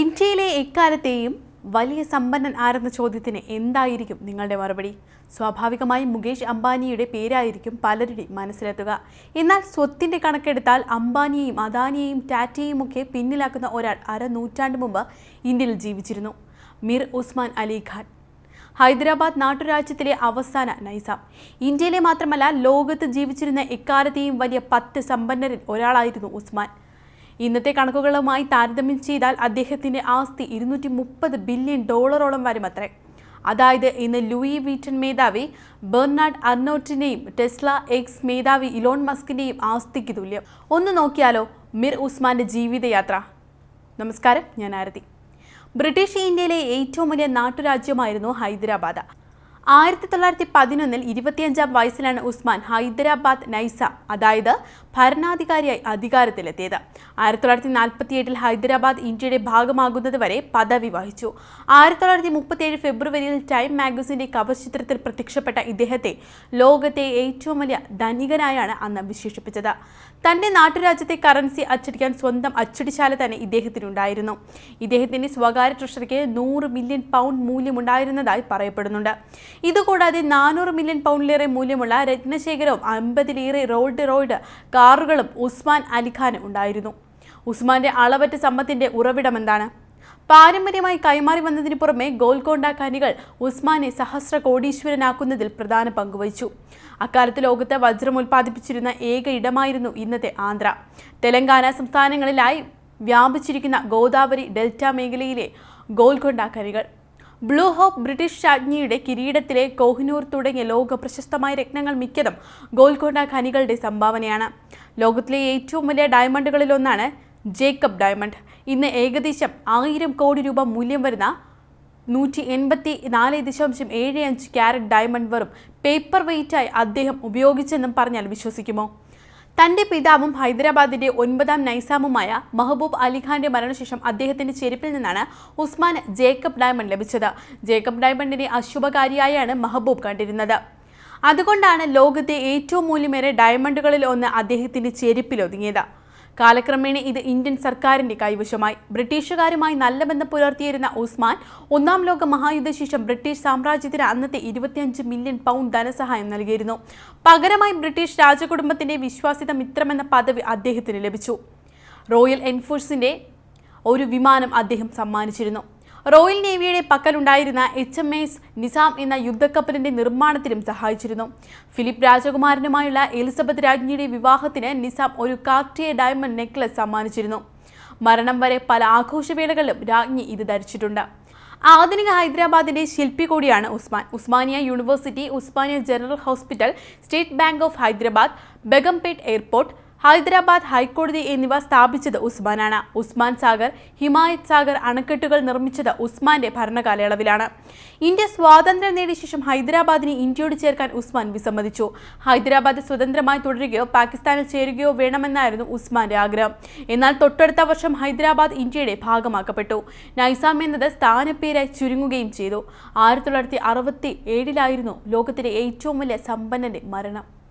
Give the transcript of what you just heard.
ഇന്ത്യയിലെ എക്കാലത്തെയും വലിയ സമ്പന്നൻ ആരെന്ന ചോദ്യത്തിന് എന്തായിരിക്കും നിങ്ങളുടെ മറുപടി? സ്വാഭാവികമായും മുകേഷ് അംബാനിയുടെ പേരായിരിക്കും പലരുടെയും മനസ്സിലെത്തുക. എന്നാൽ സ്വത്തിന്റെ കണക്കെടുത്താൽ അംബാനിയെയും അദാനിയെയും ടാറ്റയെയും ഒക്കെ പിന്നിലാക്കുന്ന ഒരാൾ അര നൂറ്റാണ്ട് മുമ്പ് ഇന്ത്യയിൽ ജീവിച്ചിരുന്നു. മിർ ഉസ്മാൻ അലി ഖാൻ. ഹൈദരാബാദ് നാട്ടുരാജ്യത്തിലെ അവസാന നൈസാം. ഇന്ത്യയിലെ മാത്രമല്ല ലോകത്ത് ജീവിച്ചിരുന്ന എക്കാലത്തെയും വലിയ പത്ത് സമ്പന്നരിൽ ഒരാളായിരുന്നു ഉസ്മാൻ. ഇന്നത്തെ കണക്കുകളുമായി താരതമ്യം ചെയ്താൽ അദ്ദേഹത്തിന്റെ ആസ്തി ഇരുന്നൂറ്റി മുപ്പത് ബില്യൺ ഡോളറോളം വരും അത്രേ. അതായത് ഇന്ന് ലൂയി വീറ്റൻ മേധാവി ബെർണാഡ് അർണോട്ടിന്റെയും ടെസ്ല എക്സ് മേധാവി ഇലോൺ മസ്കിന്റെയും ആസ്തിക്ക് തുല്യം. ഒന്ന് നോക്കിയാലോ മിർ ഉസ്മാന്റെ ജീവിതയാത്ര. നമസ്കാരം ഞാൻ ആരതി. ബ്രിട്ടീഷ് ഇന്ത്യയിലെ ഏറ്റവും വലിയ നാട്ടുരാജ്യമായിരുന്നു ഹൈദരാബാദ്. ആയിരത്തി തൊള്ളായിരത്തി പതിനൊന്നിൽ ഇരുപത്തിയഞ്ചാം വയസ്സിലാണ് ഉസ്മാൻ ഹൈദരാബാദ് നൈസ അതായത് ഭരണാധികാരിയായി അധികാരത്തിലെത്തിയത്. ആയിരത്തി തൊള്ളായിരത്തി നാൽപ്പത്തി എട്ടിൽ ഹൈദരാബാദ് ഇന്ത്യയുടെ ഭാഗമാകുന്നത് വരെ പദവി വഹിച്ചു. ആയിരത്തി തൊള്ളായിരത്തി മുപ്പത്തിയേഴ് ഫെബ്രുവരിയിൽ ടൈം മാഗസിന്റെ കവർ ചിത്രത്തിൽ പ്രത്യക്ഷപ്പെട്ട ഇദ്ദേഹത്തെ ലോകത്തെ ഏറ്റവും വലിയ ധനികനായാണ് അന്ന് വിശേഷിപ്പിച്ചത്. തന്റെ നാട്ടുരാജ്യത്തെ കറൻസി അച്ചടിക്കാൻ സ്വന്തം അച്ചടിശാല തന്നെ ഇദ്ദേഹത്തിനുണ്ടായിരുന്നു. ഇദ്ദേഹത്തിന്റെ സ്വകാര്യ ട്രഷറിക്ക് നൂറ് മില്യൺ പൗണ്ട് മൂല്യമുണ്ടായിരുന്നതായി പറയപ്പെടുന്നുണ്ട്. ഇതുകൂടാതെ നാനൂറ് മില്യൺ പൗണ്ടിലേറെ മൂല്യമുള്ള രത്നശേഖരവും അമ്പതിലേറെ റോൾഡ് റോയ്ഡ് കാറുകളും ഉസ്മാൻ അലിഖാന് ഉണ്ടായിരുന്നു. ഉസ്മാന്റെ അളവറ്റ സമ്പത്തിന്റെ ഉറവിടം എന്താണ് പാരമ്പര്യമായി കൈമാറി വന്നതിന് പുറമെ ഗോൽക്കൊണ്ട ഖനികൾ ഉസ്മാനെ സഹസ്ര കോടീശ്വരനാക്കുന്നതിൽ പ്രധാന പങ്കുവഹിച്ചു. അക്കാലത്ത് ലോകത്ത് വജ്രം ഉൽപ്പാദിപ്പിച്ചിരുന്ന ഏക ഇടമായിരുന്നു ഇന്നത്തെ ആന്ധ്ര. തെലങ്കാന സംസ്ഥാനങ്ങളിലായി വ്യാപിച്ചിരിക്കുന്ന ഗോദാവരി ഡെൽറ്റ മേഖലയിലെ ഗോൽക്കൊണ്ട ഖനികൾ. ബ്ലൂ ഹോപ്പ് ബ്രിട്ടീഷ് രാജ്ഞിയുടെ കിരീടത്തിലെ കോഹിനൂർ തുടങ്ങിയ ലോക പ്രശസ്തമായ രത്നങ്ങൾ മിക്കതും ഗോൽക്കൊണ്ട ഖനികളുടെ സംഭാവനയാണ്. ലോകത്തിലെ ഏറ്റവും വലിയ ഡയമണ്ടുകളിലൊന്നാണ് ജേക്കബ് ഡയമണ്ട്. ഇന്ന് ഏകദേശം ആയിരം കോടി രൂപ മൂല്യം വരുന്ന നൂറ്റി എൺപത്തി നാല് ദശാംശം ഏഴ് അഞ്ച് ക്യാരറ്റ് ഡയമണ്ട് വെറും പേപ്പർ വെയിറ്റായി അദ്ദേഹം ഉപയോഗിച്ചെന്നും പറഞ്ഞാൽ വിശ്വസിക്കുമോ? തന്റെ പിതാവും ഹൈദരാബാദിന്റെ ഒൻപതാം നൈസാമുമായ മഹബൂബ് അലിഖാന്റെ മരണശേഷം അദ്ദേഹത്തിന്റെ ചെരുപ്പിൽ നിന്നാണ് ഉസ്മാൻ ജേക്കബ് ഡയമണ്ട് ലഭിച്ചത്. ജേക്കബ് ഡയമണ്ടിനെ അശുഭകാരിയായാണ് മഹബൂബ് കണ്ടിരുന്നത്. അതുകൊണ്ടാണ് ലോകത്തെ ഏറ്റവും മൂല്യമേറെ ഡയമണ്ടുകളിൽ ഒന്ന് അദ്ദേഹത്തിന്റെ ചെരുപ്പിൽ ഒതുങ്ങിയത്. കാലക്രമേണ ഇത് ഇന്ത്യൻ സർക്കാരിന്റെ കൈവശമായി. ബ്രിട്ടീഷുകാരുമായി നല്ല ബന്ധം പുലർത്തിയിരുന്ന ഉസ്മാൻ ഒന്നാം ലോക മഹായുദ്ധശേഷം ബ്രിട്ടീഷ് സാമ്രാജ്യത്തിന് അന്നത്തെ ഇരുപത്തിയഞ്ച് മില്യൺ പൗണ്ട് ധനസഹായം നൽകിയിരുന്നു. പകരമായി ബ്രിട്ടീഷ് രാജകുടുംബത്തിന്റെ വിശ്വാസിത മിത്രമെന്ന പദവി അദ്ദേഹത്തിന് ലഭിച്ചു. റോയൽ എൻഫോഴ്സിന്റെ ഒരു വിമാനം അദ്ദേഹം സമ്മാനിച്ചിരുന്നു. റോയൽ നേവിയുടെ പക്കലുണ്ടായിരുന്ന എച്ച് എം എസ് നിസാം എന്ന യുദ്ധക്കപ്പലിന്റെ നിർമ്മാണത്തിലും സഹായിച്ചിരുന്നു. ഫിലിപ്പ് രാജകുമാരനുമായുള്ള എലിസബത്ത് രാജ്ഞിയുടെ വിവാഹത്തിന് നിസാം ഒരു കാർട്ടിയ ഡയമണ്ട് നെക്ലസ് സമ്മാനിച്ചിരുന്നു. മരണം വരെ പല ആഘോഷവേളകളിലും രാജ്ഞി ഇത് ധരിച്ചിട്ടുണ്ട്. ആധുനിക ഹൈദരാബാദിന്റെ ശില്പി കൂടിയാണ് Usman. Osmania University Osmania General Hospital State Bank of Hyderabad Begumpet Airport Hyderabad ഹൈക്കോടതി എന്നിവ സ്ഥാപിച്ചത് ഉസ്മാനാണ്. ഉസ്മാൻ സാഗർ ഹിമായത് സാഗർ അണക്കെട്ടുകൾ നിർമ്മിച്ചത് ഉസ്മാന്റെ ഭരണകാലയളവിലാണ്. ഇന്ത്യ സ്വാതന്ത്ര്യം നേടിയ ശേഷം ഹൈദരാബാദിനെ ഇന്ത്യയോട് ചേർക്കാൻ ഉസ്മാൻ വിസമ്മതിച്ചു. ഹൈദരാബാദ് സ്വതന്ത്രമായി തുടരുകയോ പാകിസ്ഥാനിൽ ചേരുകയോ വേണമെന്നായിരുന്നു ഉസ്മാന്റെ ആഗ്രഹം. എന്നാൽ തൊട്ടടുത്ത വർഷം ഹൈദരാബാദ് ഇന്ത്യയുടെ ഭാഗമാക്കപ്പെട്ടു. നൈസാം എന്നത് സ്ഥാനപ്പേരായി ചുരുങ്ങുകയും ചെയ്തു. ആയിരത്തി തൊള്ളായിരത്തി അറുപത്തി ഏഴിലായിരുന്നു ലോകത്തിലെ ഏറ്റവും വലിയ സമ്പന്നന്റെ മരണം.